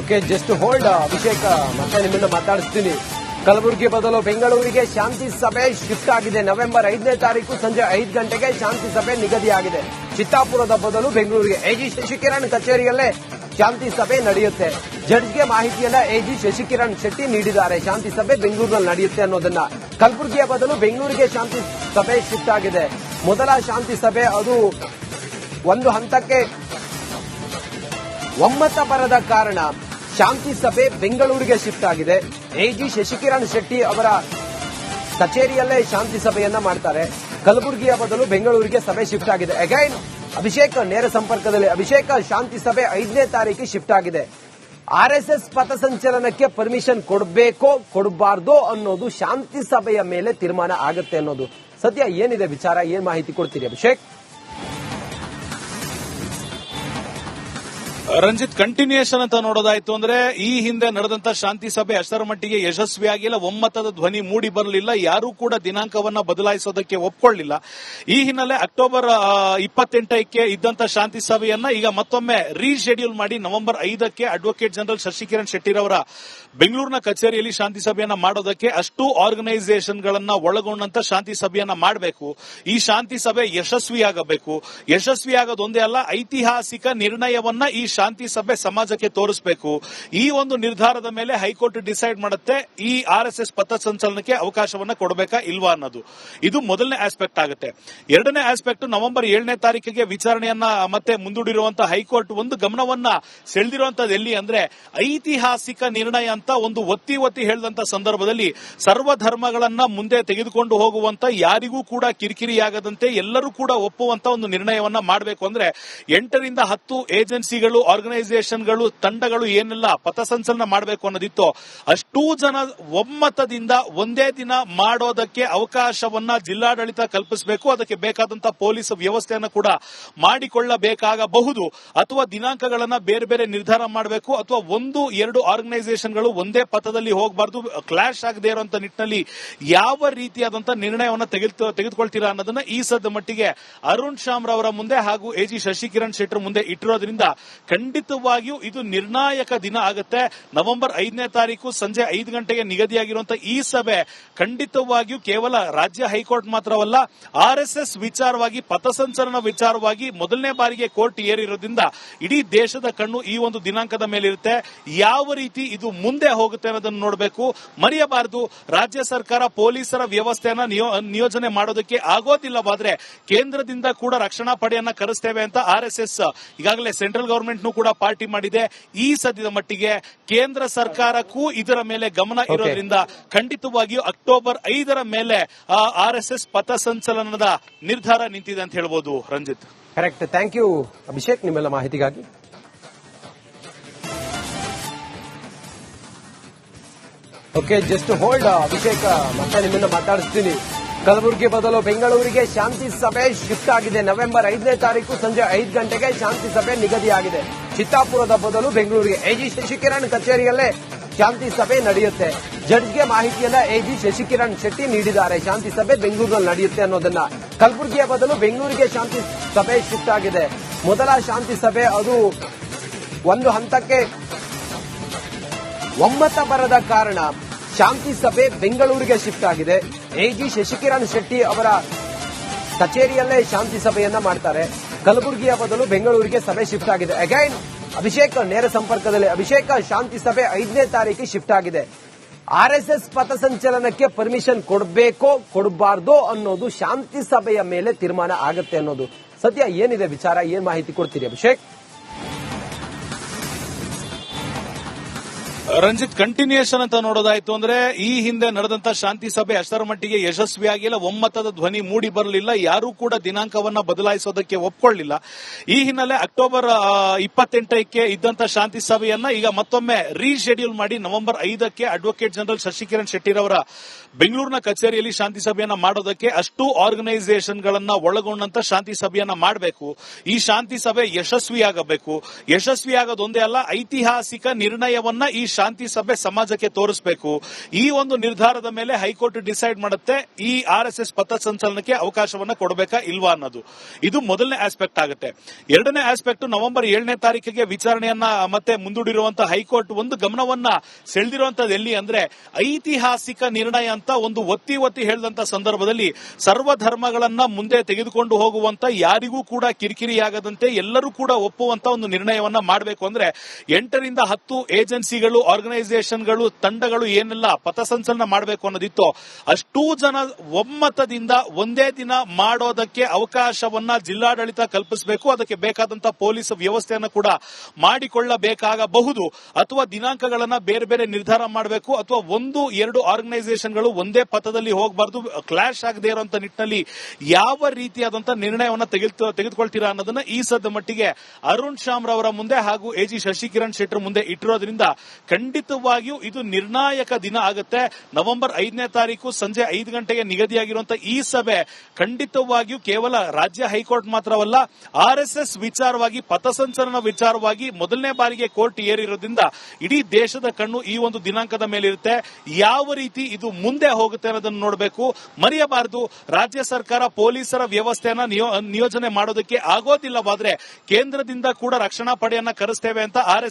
Okay just hold ಅಭಿಷೇಕ. ಮತ್ತೆ ನಿಮ್ಮನ್ನ ಮಾತಾಡಿಸ್ತೀನಿ. ಕಲಬುರಗಿ ಬದಲು ಬೆಂಗಳೂರಿಗೆ ಶಾಂತಿ ಸಭೆ ಶಿಫ್ಟ್ ಆಗಿದೆ. ನವೆಂಬರ್ ಐದನೇ ತಾರೀಕು ಸಂಜೆ ಐದು ಗಂಟೆಗೆ ಶಾಂತಿ ಸಭೆ ನಿಗದಿಯಾಗಿದೆ. ಚಿತ್ತಾಪುರದ ಬದಲು ಬೆಂಗಳೂರಿಗೆ ಎಜಿ ಶಶಿಕಿರಣ್ ಕಚೇರಿಯಲ್ಲೇ ಶಾಂತಿ ಸಭೆ ನಡೆಯುತ್ತೆ. ಜಡ್ಜ್ಗೆ ಮಾಹಿತಿಯನ್ನ ಎಜಿ ಶಶಿಕಿರಣ್ ಶೆಟ್ಟಿ ನೀಡಿದ್ದಾರೆ. ಶಾಂತಿ ಸಭೆ ಬೆಂಗಳೂರಿನಲ್ಲಿ ನಡೆಯುತ್ತೆ ಅನ್ನೋದನ್ನ. ಕಲಬುರಗಿಯ ಬದಲು ಬೆಂಗಳೂರಿಗೆ ಶಾಂತಿ ಸಭೆ ಶಿಫ್ಟ್ ಆಗಿದೆ. ಮೊದಲ ಶಾಂತಿ ಸಭೆ ಅದು ಒಂದು ಹಂತಕ್ಕೆ ಒಮ್ಮತ ಬರದ ಕಾರಣ. ಶಾಂತಿ ಸಭೆ ಬೆಂಗಳೂರಿಗೆ ಶಿಫ್ಟ್ ಆಗಿದೆ. ಎಜಿ ಶಶಿಕಿರಣ್ ಶೆಟ್ಟಿ ಅವರ ಕಚೇರಿಯಲ್ಲೇ ಶಾಂತಿ ಸಭೆಯನ್ನ ಮಾಡ್ತಾರೆ. ಕಲಬುರಗಿಯ ಬದಲು ಬೆಂಗಳೂರಿಗೆ ಸಭೆ ಶಿಫ್ಟ್ ಆಗಿದೆ. ಅಗೈನ್ ಅಭಿಷೇಕ್ ನೇರ ಸಂಪರ್ಕದಲ್ಲಿ. ಅಭಿಷೇಕ, ಶಾಂತಿ ಸಭೆ ಐದನೇ ತಾರೀಕಿಗೆ ಶಿಫ್ಟ್ ಆಗಿದೆ. ಆರ್ಎಸ್ಎಸ್ ಪಥಸಂಚಲನಕ್ಕೆ ಪರ್ಮಿಷನ್ ಕೊಡಬೇಕೋ, ಕೊಡಬಾರ್ದೋ ಅನ್ನೋದು ಶಾಂತಿ ಸಭೆಯ ಮೇಲೆ ತೀರ್ಮಾನ ಆಗುತ್ತೆ ಅನ್ನೋದು. ಸದ್ಯ ಏನಿದೆ ವಿಚಾರ? ಏನ್ ಮಾಹಿತಿ ಕೊಡ್ತೀರಿ ಅಭಿಷೇಕ್? ರಂಜಿತ್ ಕಂಟಿನ್ಯೂಯೇಷನ್ ಅಂತ ನೋಡೋದಾಯ್ತು ಅಂದ್ರೆ ಈ ಹಿಂದೆ ನಡೆದಂತ ಶಾಂತಿ ಸಭೆ ಅಷ್ಟರ ಮಟ್ಟಿಗೆ ಯಶಸ್ವಿಯಾಗಿಲ್ಲ ಒಮ್ಮತದ ಧ್ವನಿ ಮೂಡಿ ಬರಲಿಲ್ಲ, ಯಾರೂ ಕೂಡ ದಿನಾಂಕವನ್ನ ಬದಲಾಯಿಸೋದಕ್ಕೆ ಒಪ್ಕೊಳ್ಳಿಲ್ಲ. ಈ ಹಿನ್ನೆಲೆ ಅಕ್ಟೋಬರ್ ಇಪ್ಪತ್ತೆಂಟಕ್ಕೆ ಇದ್ದಂತ ಶಾಂತಿ ಸಭೆಯನ್ನ ಈಗ ಮತ್ತೊಮ್ಮೆ ರೀಶೆಡ್ಯೂಲ್ ಮಾಡಿ ನವೆಂಬರ್ ಐದಕ್ಕೆ ಅಡ್ವೊಕೇಟ್ ಜನರಲ್ ಶಶಿಕಿರಣ್ ಶೆಟ್ಟಿರವರ ಬೆಂಗಳೂರಿನ ಕಚೇರಿಯಲ್ಲಿ ಶಾಂತಿ ಸಭೆಯನ್ನ ಮಾಡೋದಕ್ಕೆ ಅಷ್ಟು ಆರ್ಗನೈಸೇಷನ್ ಗಳನ್ನ ಒಳಗೊಂಡಂತ ಶಾಂತಿ ಸಭೆಯನ್ನ ಮಾಡಬೇಕು. ಈ ಶಾಂತಿ ಸಭೆ ಯಶಸ್ವಿಯಾಗಬೇಕು. ಯಶಸ್ವಿಯಾಗೋದೊಂದೇ ಅಲ್ಲ, ಐತಿಹಾಸಿಕ ನಿರ್ಣಯವನ್ನ ಈ ಶಾಂತಿ ಸಭೆ ಸಮಾಜಕ್ಕೆ ತೋರಿಸಬೇಕು. ಈ ಒಂದು ನಿರ್ಧಾರದ ಮೇಲೆ ಹೈಕೋರ್ಟ್ ಡಿಸೈಡ್ ಮಾಡುತ್ತೆ. ಈ ಆರ್ ಎಸ್ ಎಸ್ ಪಥಸಂಚಲನಕ್ಕೆ ಅವಕಾಶವನ್ನ ಕೊಡಬೇಕಾ ಇಲ್ವಾ ಅನ್ನೋದು. ಇದು ಮೊದಲನೇ ಆಸ್ಪೆಕ್ಟ್ ಆಗುತ್ತೆ. ಎರಡನೇ ಆಸ್ಪೆಕ್ಟ್ ನವೆಂಬರ್ ಏಳನೇ ತಾರೀಕಿಗೆ ವಿಚಾರಣೆಯನ್ನ ಮತ್ತೆ ಮುಂದೂಡಿರುವಂತಹ ಹೈಕೋರ್ಟ್ ಒಂದು ಗಮನವನ್ನ ಸೆಳೆದಿರುವಂತದ್ದು ಎಲ್ಲಿ ಅಂದ್ರೆ ಐತಿಹಾಸಿಕ ನಿರ್ಣಯ ಅಂತ ಒಂದು ಒತ್ತಿ ಒತ್ತಿ ಹೇಳಿದಂತ ಸಂದರ್ಭದಲ್ಲಿ ಸರ್ವ ಧರ್ಮಗಳನ್ನ ಮುಂದೆ ತೆಗೆದುಕೊಂಡು ಹೋಗುವಂತ ಯಾರಿಗೂ ಕೂಡ ಕಿರಿಕಿರಿಯಾಗದಂತೆ ಎಲ್ಲರೂ ಕೂಡ ಒಪ್ಪುವಂತ ಒಂದು ನಿರ್ಣಯವನ್ನ ಮಾಡಬೇಕು ಅಂದ್ರೆ ಎಂಟರಿಂದ ಹತ್ತು ಏಜೆನ್ಸಿಗಳು ಆರ್ಗನೈಸೇಷನ್ಗಳು ತಂಡಗಳು ಏನೆಲ್ಲ ಪಥಸಂಚಲನ ಮಾಡಬೇಕು ಅನ್ನೋದಿತ್ತು ಅಷ್ಟೂ ಜನ ಒಮ್ಮತದಿಂದ ಒಂದೇ ದಿನ ಮಾಡೋದಕ್ಕೆ ಅವಕಾಶವನ್ನ ಜಿಲ್ಲಾಡಳಿತ ಕಲ್ಪಿಸಬೇಕು. ಅದಕ್ಕೆ ಬೇಕಾದಂತಹ ಪೊಲೀಸ್ ವ್ಯವಸ್ಥೆಯನ್ನು ಕೂಡ ಮಾಡಿಕೊಳ್ಳಬೇಕಾಗಬಹುದು. ಅಥವಾ ದಿನಾಂಕಗಳನ್ನ ಬೇರೆ ಬೇರೆ ನಿರ್ಧಾರ ಮಾಡಬೇಕು. ಅಥವಾ ಒಂದು, ಎರಡು ಆರ್ಗನೈಸೇಷನ್ಗಳು ಒಂದೇ ಪಥದಲ್ಲಿ ಹೋಗಬಾರ್ದು, ಕ್ಲಾಶ್ ಆಗದೆ ಇರುವಂತ ನಿಟ್ಟಿನಲ್ಲಿ ಯಾವ ರೀತಿಯಾದಂತ ನಿರ್ಣಯವನ್ನ ತೆಗೆದು ತೆಗೆದುಕೊಳ್ತೀರಾ ಅನ್ನೋದನ್ನ ಈ ಸದ್ದ ಮಟ್ಟಿಗೆ ಅರುಣ್ ಶಾಮ್ ರವರ ಮುಂದೆ ಹಾಗೂ ಎಜಿ ಶಶಿಕಿರಣ್ ಶೆಟ್ಟರ್ ಮುಂದೆ ಇಟ್ಟಿರೋದ್ರಿಂದ ಖಂಡಿತವಾಗಿಯೂ ಇದು ನಿರ್ಣಾಯಕ ದಿನ ಆಗುತ್ತೆ. ನವೆಂಬರ್ ಐದನೇ ತಾರೀಕು ಸಂಜೆ ಐದು ಗಂಟೆಗೆ ನಿಗದಿಯಾಗಿರುವಂತಹ ಈ ಸಭೆ ಖಂಡಿತವಾಗಿಯೂ ಕೇವಲ ರಾಜ್ಯ ಹೈಕೋರ್ಟ್ ಮಾತ್ರವಲ್ಲ, ಆರ್ ಎಸ್ ಎಸ್ ವಿಚಾರವಾಗಿ ಪಥಸಂಚಲನ ವಿಚಾರವಾಗಿ ಮೊದಲನೇ ಬಾರಿಗೆ ಕೋರ್ಟ್ ಏರಿರೋದ್ರಿಂದ ಇಡೀ ದೇಶದ ಕಣ್ಣು ಈ ಒಂದು ದಿನಾಂಕದ ಮೇಲಿರುತ್ತೆ. ಯಾವ ರೀತಿ ಇದು ಮುಂದೆ ಹೋಗುತ್ತೆ ಅನ್ನೋದನ್ನು ನೋಡಬೇಕು. ಮರೆಯಬಾರದು. ರಾಜ್ಯ ಸರ್ಕಾರ ಪೊಲೀಸರ ವ್ಯವಸ್ಥೆಯನ್ನ ನಿಯೋಜನೆ ಮಾಡೋದಕ್ಕೆ ಆಗೋದಿಲ್ಲವಾದ್ರೆ ಕೇಂದ್ರದಿಂದ ಕೂಡ ರಕ್ಷಣಾ ಪಡೆಯನ್ನ ಕರೆಸ್ತೇವೆ ಅಂತ ಆರ್ ಎಸ್ ಎಸ್ ಈಗಾಗಲೇ ಸೆಂಟ್ರಲ್ ಗವರ್ಮೆಂಟ್ ಕೂಡ ಪಾರ್ಟಿ ಮಾಡಿದೆ. ಈ ಸದ್ಯದ ಮಟ್ಟಿಗೆ ಕೇಂದ್ರ ಸರ್ಕಾರಕ್ಕೂ ಇದರ ಮೇಲೆ ಗಮನ ಇರೋದ್ರಿಂದ ಖಂಡಿತವಾಗಿಯೂ ಅಕ್ಟೋಬರ್ ಐದರ ಮೇಲೆ ಆರ್ ಎಸ್ ಎಸ್ ಪಥಸಂಚಲನದ ನಿರ್ಧಾರ ನಿಂತಿದೆ ಅಂತ ಹೇಳ್ಬೋದು Ranjith. Correct thank you Abhishek ನಿಮ್ಮೆಲ್ಲ ಮಾಹಿತಿಗಾಗಿ. ಓಕೆ ಜಸ್ಟ್ ಹೋಲ್ಡ್ ಅಭಿಷೇಕ್ ಮತ್ತೆ ನಿಮ್ಮನ್ನ ಮಾತಾಡಿಸ್ತೀನಿ. ಕಲಬುರಗಿ ಬದಲು ಬೆಂಗಳೂರಿಗೆ ಶಾಂತಿ ಸಭೆ ಶಿಫ್ಟ್ ಆಗಿದೆ. ನವೆಂಬರ್ ಐದನೇ ತಾರೀಕು ಸಂಜೆ ಐದು ಗಂಟೆಗೆ ಶಾಂತಿ ಸಭೆ ನಿಗದಿಯಾಗಿದೆ. ಚಿತ್ತಾಪುರದ ಬದಲು ಬೆಂಗಳೂರಿಗೆ. ಎಜಿ ಶಶಿಕಿರಣ್ ಕಚೇರಿಯಲ್ಲೇ ಶಾಂತಿ ಸಭೆ ನಡೆಯುತ್ತೆ. ಜಡ್ಜ್ಗೆ ಮಾಹಿತಿಯನ್ನ ಎಜಿ ಶಶಿಕಿರಣ್ ಶೆಟ್ಟಿ ನೀಡಿದ್ದಾರೆ. ಶಾಂತಿ ಸಭೆ ಬೆಂಗಳೂರಿನಲ್ಲಿ ನಡೆಯುತ್ತೆ ಅನ್ನೋದನ್ನ. ಕಲಬುರಗಿಯ ಬದಲು ಬೆಂಗಳೂರಿಗೆ ಶಾಂತಿ ಸಭೆ ಶಿಫ್ಟ್ ಆಗಿದೆ. ಮೊದಲ ಶಾಂತಿ ಸಭೆ ಅದು ಒಂದು ಹಂತಕ್ಕೆ ಒಮ್ಮತ ಬರದ ಕಾರಣ ಶಾಂತಿ ಸಭೆ ಬೆಂಗಳೂರಿಗೆ ಶಿಫ್ಟ್ ಆಗಿದೆ. ಎಜಿ ಶಶಿಕಿರಣ್ ಶೆಟ್ಟಿ ಅವರ ಕಚೇರಿಯಲ್ಲೇ ಶಾಂತಿ ಸಭೆಯನ್ನ ಮಾಡ್ತಾರೆ. ಕಲಬುರಗಿಯ ಬದಲು ಬೆಂಗಳೂರಿಗೆ ಸಭೆ ಶಿಫ್ಟ್ ಆಗಿದೆ. ಅಗೈನ್ ಅಭಿಷೇಕ್, ನೇರ ಸಂಪರ್ಕದಲ್ಲಿ. ಅಭಿಷೇಕ, ಶಾಂತಿ ಸಭೆ ಐದನೇ ತಾರೀಕಿಗೆ ಶಿಫ್ಟ್ ಆಗಿದೆ. ಆರ್ಎಸ್ಎಸ್ ಪಥಸಂಚಲನಕ್ಕೆ ಪರ್ಮಿಷನ್ ಕೊಡಬೇಕೋ, ಕೊಡಬಾರ್ದೋ ಅನ್ನೋದು ಶಾಂತಿ ಸಭೆಯ ಮೇಲೆ ತೀರ್ಮಾನ ಆಗುತ್ತೆ ಅನ್ನೋದು. ಸದ್ಯ ಏನಿದೆ ವಿಚಾರ? ಏನ್ ಮಾಹಿತಿ ಕೊಡ್ತೀರಿ ಅಭಿಷೇಕ್? ರಂಜಿತ್ ಕಂಟಿನ್ಯೂಯೇಷನ್ ಅಂತ ನೋಡೋದಾಯ್ತು ಅಂದ್ರೆ ಈ ಹಿಂದೆ ನಡೆದಂತ ಶಾಂತಿ ಸಭೆ ಅಷ್ಟರ ಮಟ್ಟಿಗೆ ಯಶಸ್ವಿಯಾಗಿಲ್ಲ ಒಮ್ಮತದ ಧ್ವನಿ ಮೂಡಿ ಬರಲಿಲ್ಲ, ಯಾರೂ ಕೂಡ ದಿನಾಂಕವನ್ನ ಬದಲಾಯಿಸೋದಕ್ಕೆ ಒಪ್ಕೊಳ್ಳಿಲ್ಲ. ಈ ಹಿನ್ನೆಲೆ ಅಕ್ಟೋಬರ್ ಇಪ್ಪತ್ತೆಂಟಕ್ಕೆ ಇದ್ದಂತ ಶಾಂತಿ ಸಭೆಯನ್ನ ಈಗ ಮತ್ತೊಮ್ಮೆ ರೀಶೆಡ್ಯೂಲ್ ಮಾಡಿ ನವೆಂಬರ್ ಐದಕ್ಕೆ ಅಡ್ವೊಕೇಟ್ ಜನರಲ್ ಶಶಿಕಿರಣ್ ಶೆಟ್ಟಿರವರ ಬೆಂಗಳೂರಿನ ಕಚೇರಿಯಲ್ಲಿ ಶಾಂತಿ ಸಭೆಯನ್ನ ಮಾಡೋದಕ್ಕೆ ಅಷ್ಟು ಆರ್ಗನೈಸೇಷನ್ ಗಳನ್ನ ಒಳಗೊಂಡಂತ ಶಾಂತಿ ಸಭೆಯನ್ನ ಮಾಡಬೇಕು. ಈ ಶಾಂತಿ ಸಭೆ ಯಶಸ್ವಿಯಾಗಬೇಕು. ಯಶಸ್ವಿಯಾಗೋದೊಂದೇ ಅಲ್ಲ, ಐತಿಹಾಸಿಕ ನಿರ್ಣಯವನ್ನ ಈ ಶಾಂತಿ ಸಭೆ ಸಮಾಜಕ್ಕೆ ತೋರಿಸಬೇಕು. ಈ ಒಂದು ನಿರ್ಧಾರದ ಮೇಲೆ ಹೈಕೋರ್ಟ್ ಡಿಸೈಡ್ ಮಾಡುತ್ತೆ, ಈ ಆರ್ ಎಸ್ ಎಸ್ ಪಥಸಂಚಲನಕ್ಕೆ ಅವಕಾಶವನ್ನ ಕೊಡಬೇಕಾ ಇಲ್ವಾ ಅನ್ನೋದು. ಇದು ಮೊದಲನೇ ಆಸ್ಪೆಕ್ಟ್ ಆಗುತ್ತೆ. ಎರಡನೇ ಆಸ್ಪೆಕ್ಟ್ ನವೆಂಬರ್ ಏಳನೇ ತಾರೀಕಿಗೆ ವಿಚಾರಣೆಯನ್ನ, ಮತ್ತೆ ಮುಂದೂಡಿರುವಂತಹ ಹೈಕೋರ್ಟ್ ಒಂದು ಗಮನವನ್ನ ಸೆಳೆದಿರುವಂತದ್ದು ಎಲ್ಲಿ ಅಂದ್ರೆ, ಐತಿಹಾಸಿಕ ನಿರ್ಣಯ ಅಂತ ಒಂದು ಒತ್ತಿ ಒತ್ತಿ ಹೇಳಿದಂತ ಸಂದರ್ಭದಲ್ಲಿ ಸರ್ವ ಧರ್ಮಗಳನ್ನ ಮುಂದೆ ತೆಗೆದುಕೊಂಡು ಹೋಗುವಂತ ಯಾರಿಗೂ ಕೂಡ ಕಿರಿಕಿರಿಯಾಗದಂತೆ ಎಲ್ಲರೂ ಕೂಡ ಒಪ್ಪುವಂತ ಒಂದು ನಿರ್ಣಯವನ್ನ ಮಾಡಬೇಕು ಅಂದ್ರೆ, ಎಂಟರಿಂದ ಹತ್ತು ಏಜೆನ್ಸಿಗಳು ಆರ್ಗನೈಸೇಷನ್ಗಳು ತಂಡಗಳು ಏನೆಲ್ಲ, ಪಥಸಂಚಲನ ಮಾಡಬೇಕು ಅನ್ನೋದಿತ್ತು. ಅಷ್ಟೂ ಜನ ಒಮ್ಮತದಿಂದ ಒಂದೇ ದಿನ ಮಾಡೋದಕ್ಕೆ ಅವಕಾಶವನ್ನ ಜಿಲ್ಲಾಡಳಿತ ಕಲ್ಪಿಸಬೇಕು. ಅದಕ್ಕೆ ಬೇಕಾದಂತಹ ಪೊಲೀಸ್ ವ್ಯವಸ್ಥೆಯನ್ನು ಕೂಡ ಮಾಡಿಕೊಳ್ಳಬೇಕಾಗಬಹುದು. ಅಥವಾ ದಿನಾಂಕಗಳನ್ನ ಬೇರೆ ಬೇರೆ ನಿರ್ಧಾರ ಮಾಡಬೇಕು. ಅಥವಾ ಒಂದು, ಎರಡು ಆರ್ಗನೈಸೇಷನ್ಗಳು ಒಂದೇ ಪಥದಲ್ಲಿ ಹೋಗಬಾರ್ದು ಕ್ಲಾಶ್ ಆಗದೆ ಇರುವಂತಹ ನಿಟ್ಟಿನಲ್ಲಿ ಯಾವ ರೀತಿಯಾದಂತಹ ನಿರ್ಣಯವನ್ನ ತೆಗೆದು ತೆಗೆದುಕೊಳ್ತೀರಾ ಅನ್ನೋದನ್ನ ಈ ಸದ್ದ ಮಟ್ಟಿಗೆ ಅರುಣ್ ಶ್ಯಾಮ್ ರವರ ಮುಂದೆ ಹಾಗೂ ಎ ಜಿ ಶಶಿಕಿರಣ್ ಶೆಟ್ಟರ್ ಮುಂದೆ ಇಟ್ಟಿರೋದ್ರಿಂದ ಖಂಡಿತವಾಗಿಯೂ ಇದು ನಿರ್ಣಾಯಕ ದಿನ ಆಗುತ್ತೆ. ನವೆಂಬರ್ ಐದನೇ ತಾರೀಕು ಸಂಜೆ ಐದು ಗಂಟೆಗೆ ನಿಗದಿಯಾಗಿರುವಂತಹ ಈ ಸಭೆ ಖಂಡಿತವಾಗಿಯೂ ಕೇವಲ ರಾಜ್ಯ ಹೈಕೋರ್ಟ್ ಮಾತ್ರವಲ್ಲ, ಆರ್ ವಿಚಾರವಾಗಿ ಪಥಸಂಚಲನ ವಿಚಾರವಾಗಿ ಮೊದಲನೇ ಬಾರಿಗೆ ಕೋರ್ಟ್ ಏರಿರೋದ್ರಿಂದ ಇಡೀ ದೇಶದ ಕಣ್ಣು ಈ ಒಂದು ದಿನಾಂಕದ ಮೇಲಿರುತ್ತೆ. ಯಾವ ರೀತಿ ಇದು ಮುಂದೆ ಹೋಗುತ್ತೆ ಅನ್ನೋದನ್ನು ನೋಡಬೇಕು. ಮರೆಯಬಾರದು. ರಾಜ್ಯ ಸರ್ಕಾರ ಪೊಲೀಸರ ವ್ಯವಸ್ಥೆಯನ್ನ ನಿಯೋ- ನಿಯೋಜನೆ ಮಾಡೋದಕ್ಕೆ ಆಗೋದಿಲ್ಲವಾದ್ರೆ ಕೇಂದ್ರದಿಂದ ಕೂಡ ರಕ್ಷಣಾ ಪಡೆಯನ್ನ ಕರೆಸ್ತೇವೆ ಅಂತ ಆರ್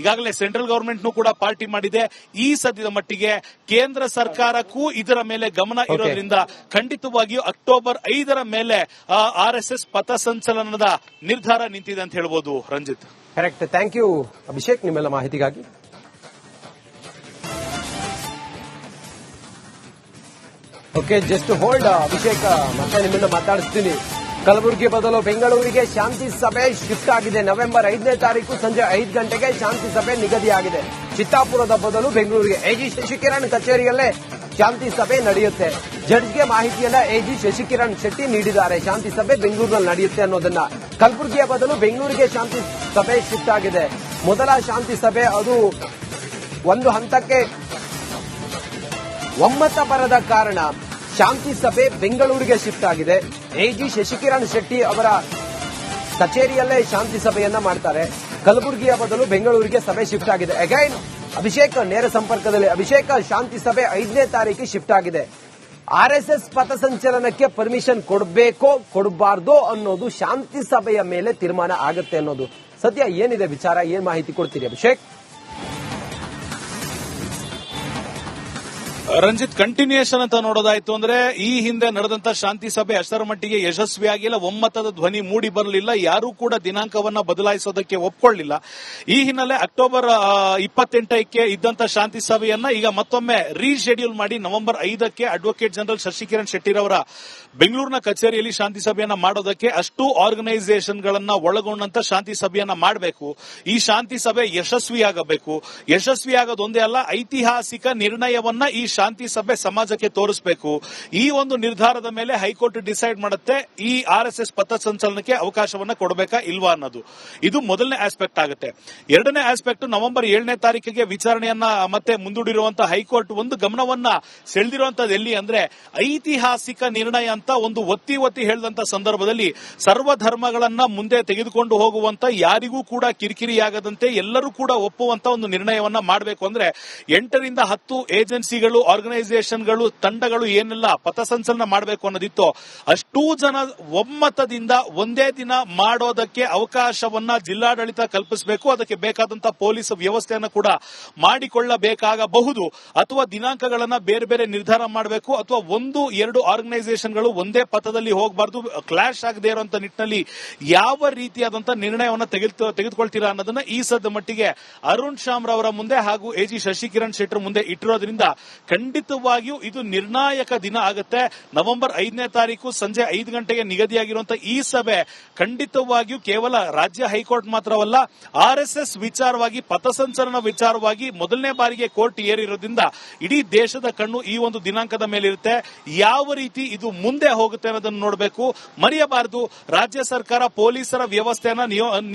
ಈಗಾಗಲೇ ಸೆಂಟ್ರಲ್ ಗವರ್ಮೆಂಟ್ ಕೂಡ ಪಾರ್ಟಿ ಮಾಡಿದೆ. ಈ ಸದ್ಯದ ಮಟ್ಟಿಗೆ ಕೇಂದ್ರ ಸರ್ಕಾರಕ್ಕೂ ಇದರ ಮೇಲೆ ಗಮನ ಇರೋದ್ರಿಂದ ಖಂಡಿತವಾಗಿಯೂ ಅಕ್ಟೋಬರ್ ಐದರ ಮೇಲೆ ಆರ್ ಎಸ್ ಎಸ್ ಪಥಸಂಚಲನದ ನಿರ್ಧಾರ ನಿಂತಿದೆ ಅಂತ ಹೇಳ್ಬೋದು Ranjith. Correct thank you Abhishek ನಿಮ್ಮೆಲ್ಲ ಮಾಹಿತಿಗಾಗಿ. Okay just hold Abhishek. ಮತ್ತೆ ನಿಮ್ಮನ್ನ ಮಾತಾಡಿಸ್ತೀನಿ. ಕಲಬುರಗಿ ಬದಲು ಬೆಂಗಳೂರಿಗೆ ಶಾಂತಿ ಸಭೆ ಶಿಫ್ಟ್ ಆಗಿದೆ. ನವೆಂಬರ್ ಐದನೇ ತಾರೀಕು ಸಂಜೆ ಐದು ಗಂಟೆಗೆ ಶಾಂತಿ ಸಭೆ ನಿಗದಿಯಾಗಿದೆ. ಚಿತ್ತಾಪುರದ ಬದಲು ಬೆಂಗಳೂರಿಗೆ ಎಜಿ ಶಶಿಕಿರಣ್ ಕಚೇರಿಯಲ್ಲೇ ಶಾಂತಿ ಸಭೆ ನಡೆಯುತ್ತೆ. ಜಡ್ಜ್ಗೆ ಮಾಹಿತಿಯನ್ನ ಎಜಿ ಶಶಿಕಿರಣ್ ಶೆಟ್ಟಿ ನೀಡಿದ್ದಾರೆ. ಶಾಂತಿ ಸಭೆ ಬೆಂಗಳೂರಿನಲ್ಲಿ ನಡೆಯುತ್ತೆ ಅನ್ನೋದನ್ನ. ಕಲಬುರಗಿಯ ಬದಲು ಬೆಂಗಳೂರಿಗೆ ಶಾಂತಿ ಸಭೆ ಶಿಫ್ಟ್ ಆಗಿದೆ. ಮೊದಲ ಶಾಂತಿ ಸಭೆ ಅದು ಒಂದು ಹಂತಕ್ಕೆ ಒಮ್ಮತ ಬರದ ಕಾರಣ. ಶಾಂತಿ ಸಭೆ ಬೆಂಗಳೂರಿಗೆ ಶಿಫ್ಟ್ ಆಗಿದೆ. ಎಜಿ ಶಶಿಕಿರಣ್ ಶೆಟ್ಟಿ ಅವರ ಕಚೇರಿಯಲ್ಲೇ ಶಾಂತಿ ಸಭೆಯನ್ನ ಮಾಡ್ತಾರೆ. ಕಲಬುರಗಿಯ ಬದಲು ಬೆಂಗಳೂರಿಗೆ ಸಭೆ ಶಿಫ್ಟ್ ಆಗಿದೆ. ಅಗೈನ್ ಅಭಿಷೇಕ್ ನೇರ ಸಂಪರ್ಕದಲ್ಲಿ. ಅಭಿಷೇಕ, ಶಾಂತಿ ಸಭೆ ಐದನೇ ತಾರೀಕಿಗೆ ಶಿಫ್ಟ್ ಆಗಿದೆ. ಆರ್ ಎಸ್ ಪಥಸಂಚಲನಕ್ಕೆ ಪರ್ಮಿಷನ್ ಕೊಡಬೇಕೋ, ಕೊಡಬಾರ್ದೋ ಅನ್ನೋದು ಶಾಂತಿ ಸಭೆಯ ಮೇಲೆ ತೀರ್ಮಾನ ಆಗುತ್ತೆ ಅನ್ನೋದು. ಸದ್ಯ ಏನಿದೆ ವಿಚಾರ? ಏನ್ ಮಾಹಿತಿ ಕೊಡ್ತೀರಿ ಅಭಿಷೇಕ್? ರಂಜಿತ್ ಕಂಟಿನ್ಯೂಯೇಷನ್ ಅಂತ ನೋಡೋದಾಯ್ತು ಅಂದ್ರೆ ಈ ಹಿಂದೆ ನಡೆದಂತ ಶಾಂತಿ ಸಭೆ ಅಷ್ಟರ ಮಟ್ಟಿಗೆ ಯಶಸ್ವಿಯಾಗಿಲ್ಲ ಒಮ್ಮತದ ಧ್ವನಿ ಮೂಡಿ ಬರಲಿಲ್ಲ, ಯಾರೂ ಕೂಡ ದಿನಾಂಕವನ್ನ ಬದಲಾಯಿಸೋದಕ್ಕೆ ಒಪ್ಕೊಳ್ಳಿಲ್ಲ. ಈ ಹಿನ್ನೆಲೆ ಅಕ್ಟೋಬರ್ ಇಪ್ಪತ್ತೆಂಟಕ್ಕೆ ಇದ್ದಂತ ಶಾಂತಿ ಸಭೆಯನ್ನ ಈಗ ಮತ್ತೊಮ್ಮೆ ರೀಶೆಡ್ಯೂಲ್ ಮಾಡಿ ನವೆಂಬರ್ ಐದಕ್ಕೆ ಅಡ್ವೊಕೇಟ್ ಜನರಲ್ ಶಶಿಕಿರಣ್ ಶೆಟ್ಟಿರವರ ಬೆಂಗಳೂರಿನ ಕಚೇರಿಯಲ್ಲಿ ಶಾಂತಿ ಸಭೆಯನ್ನ ಮಾಡೋದಕ್ಕೆ ಅಷ್ಟು ಆರ್ಗನೈಸೇಷನ್ಗಳನ್ನ ಒಳಗೊಂಡಂತ ಶಾಂತಿ ಸಭೆಯನ್ನ ಮಾಡಬೇಕು. ಈ ಶಾಂತಿ ಸಭೆ ಯಶಸ್ವಿಯಾಗಬೇಕು. ಯಶಸ್ವಿಯಾಗೋದೊಂದೇ ಅಲ್ಲ, ಐತಿಹಾಸಿಕ ನಿರ್ಣಯವನ್ನ ಈ ಶಾಂತಿ ಸಭೆ ಸಮಾಜಕ್ಕೆ ತೋರಿಸಬೇಕು. ಈ ಒಂದು ನಿರ್ಧಾರದ ಮೇಲೆ ಹೈಕೋರ್ಟ್ ಡಿಸೈಡ್ ಮಾಡುತ್ತೆ. ಈ ಆರ್ ಎಸ್ ಎಸ್ ಪಥಸಂಚಲನಕ್ಕೆ ಅವಕಾಶವನ್ನ ಕೊಡಬೇಕಾ ಇಲ್ವಾ ಅನ್ನೋದು. ಇದು ಮೊದಲನೇ ಆಸ್ಪೆಕ್ಟ್ ಆಗುತ್ತೆ. ಎರಡನೇ ಆಸ್ಪೆಕ್ಟ್ ನವೆಂಬರ್ ಏಳನೇ ತಾರೀಕಿಗೆ ವಿಚಾರಣೆಯನ್ನ ಮತ್ತೆ ಮುಂದೂಡಿರುವಂತಹ ಹೈಕೋರ್ಟ್ ಒಂದು ಗಮನವನ್ನ ಸೆಳೆದಿರುವಂತದ್ದು ಎಲ್ಲಿ ಅಂದ್ರೆ ಐತಿಹಾಸಿಕ ನಿರ್ಣಯ ಅಂತ ಒಂದು ಒತ್ತಿ ಒತ್ತಿ ಹೇಳಿದಂತ ಸಂದರ್ಭದಲ್ಲಿ ಸರ್ವ ಧರ್ಮಗಳನ್ನ ಮುಂದೆ ತೆಗೆದುಕೊಂಡು ಹೋಗುವಂತ ಯಾರಿಗೂ ಕೂಡ ಕಿರಿಕಿರಿಯಾಗದಂತೆ ಎಲ್ಲರೂ ಕೂಡ ಒಪ್ಪುವಂತ ಒಂದು ನಿರ್ಣಯವನ್ನ ಮಾಡಬೇಕು ಅಂದ್ರೆ ಎಂಟರಿಂದ ಹತ್ತು ಏಜೆನ್ಸಿಗಳು ಆರ್ಗನೈಸೇಷನ್ಗಳು ತಂಡಗಳು ಏನೆಲ್ಲ ಪಥಸಂಚಲನ ಮಾಡಬೇಕು ಅನ್ನೋದಿತ್ತು ಅಷ್ಟೂ ಜನ ಒಮ್ಮತದಿಂದ ಒಂದೇ ದಿನ ಮಾಡೋದಕ್ಕೆ ಅವಕಾಶವನ್ನ ಜಿಲ್ಲಾಡಳಿತ ಕಲ್ಪಿಸಬೇಕು. ಅದಕ್ಕೆ ಬೇಕಾದಂತಹ ಪೊಲೀಸ್ ವ್ಯವಸ್ಥೆಯನ್ನು ಕೂಡ ಮಾಡಿಕೊಳ್ಳಬೇಕಾಗಬಹುದು. ಅಥವಾ ದಿನಾಂಕಗಳನ್ನ ಬೇರೆ ಬೇರೆ ನಿರ್ಧಾರ ಮಾಡಬೇಕು. ಅಥವಾ ಒಂದು, ಎರಡು ಆರ್ಗನೈಸೇಷನ್ಗಳು ಒಂದೇ ಪಥದಲ್ಲಿ ಹೋಗಬಾರ್ದು, ಕ್ಲಾಶ್ ಆಗದೆ ಇರುವಂತ ನಿಟ್ಟಿನಲ್ಲಿ ಯಾವ ರೀತಿಯಾದಂತ ನಿರ್ಣಯವನ್ನ ತೆಗೆದು ತೆಗೆದುಕೊಳ್ತೀರಾ ಅನ್ನೋದನ್ನ ಈ ಸದ್ದ ಮಟ್ಟಿಗೆ ಅರುಣ್ ಶಾಮ್ರವರ ರವರ ಮುಂದೆ ಹಾಗೂ ಎ ಜಿ ಶಶಿಕಿರಣ್ ಶೆಟ್ಟರ್ ಮುಂದೆ ಇಟ್ಟಿರೋದ್ರಿಂದ ಖಂಡಿತವಾಗಿಯೂ ಇದು ನಿರ್ಣಾಯಕ ದಿನ ಆಗುತ್ತೆ. ನವೆಂಬರ್ ಐದನೇ ತಾರೀಕು ಸಂಜೆ ಐದು ಗಂಟೆಗೆ ನಿಗದಿಯಾಗಿರುವಂತಹ ಈ ಸಭೆ ಖಂಡಿತವಾಗಿಯೂ ಕೇವಲ ರಾಜ್ಯ ಹೈಕೋರ್ಟ್ ಮಾತ್ರವಲ್ಲ, ಆರ್ ಎಸ್ ಎಸ್ ವಿಚಾರವಾಗಿ ಪಥಸಂಚಲನ ವಿಚಾರವಾಗಿ ಮೊದಲನೇ ಬಾರಿಗೆ ಕೋರ್ಟ್ ಏರಿರೋದ್ರಿಂದ ಇಡೀ ದೇಶದ ಕಣ್ಣು ಈ ಒಂದು ದಿನಾಂಕದ ಮೇಲಿರುತ್ತೆ. ಯಾವ ರೀತಿ ಇದು ಮುಂದೆ ಹೋಗುತ್ತೆ ಅನ್ನೋದನ್ನು ನೋಡಬೇಕು. ಮರೆಯಬಾರದು. ರಾಜ್ಯ ಸರ್ಕಾರ ಪೊಲೀಸರ ವ್ಯವಸ್ಥೆಯನ್ನ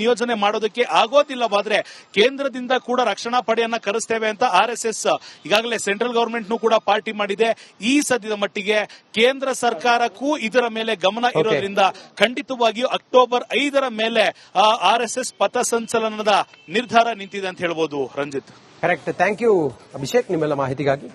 ನಿಯೋಜನೆ ಮಾಡೋದಕ್ಕೆ ಆಗೋದಿಲ್ಲವಾದ್ರೆ ಕೇಂದ್ರದಿಂದ ಕೂಡ ರಕ್ಷಣಾ ಪಡೆಯನ್ನ ಕರೆಸ್ತೇವೆ ಅಂತ ಆರ್ ಎಸ್ ಎಸ್ ಈಗಾಗಲೇ ಸೆಂಟ್ರಲ್ ಗವರ್ಮೆಂಟ್ ಕೂಡ ಪಾರ್ಟಿ ಮಾಡಿದೆ. ಈ ಸದ್ಯದ ಮಟ್ಟಿಗೆ ಕೇಂದ್ರ ಸರ್ಕಾರಕ್ಕೂ ಇದರ ಮೇಲೆ ಗಮನ ಇರೋದ್ರಿಂದ ಖಂಡಿತವಾಗಿಯೂ ಅಕ್ಟೋಬರ್ ಐದರ ಮೇಲೆ ಆರ್ ಎಸ್ ಎಸ್ ಪಥಸಂಚಲನದ ನಿರ್ಧಾರ ನಿಂತಿದೆ ಅಂತ ಹೇಳ್ಬೋದು Ranjith. Correct thank you Abhishek ನಿಮ್ಮೆಲ್ಲ ಮಾಹಿತಿಗಾಗಿ.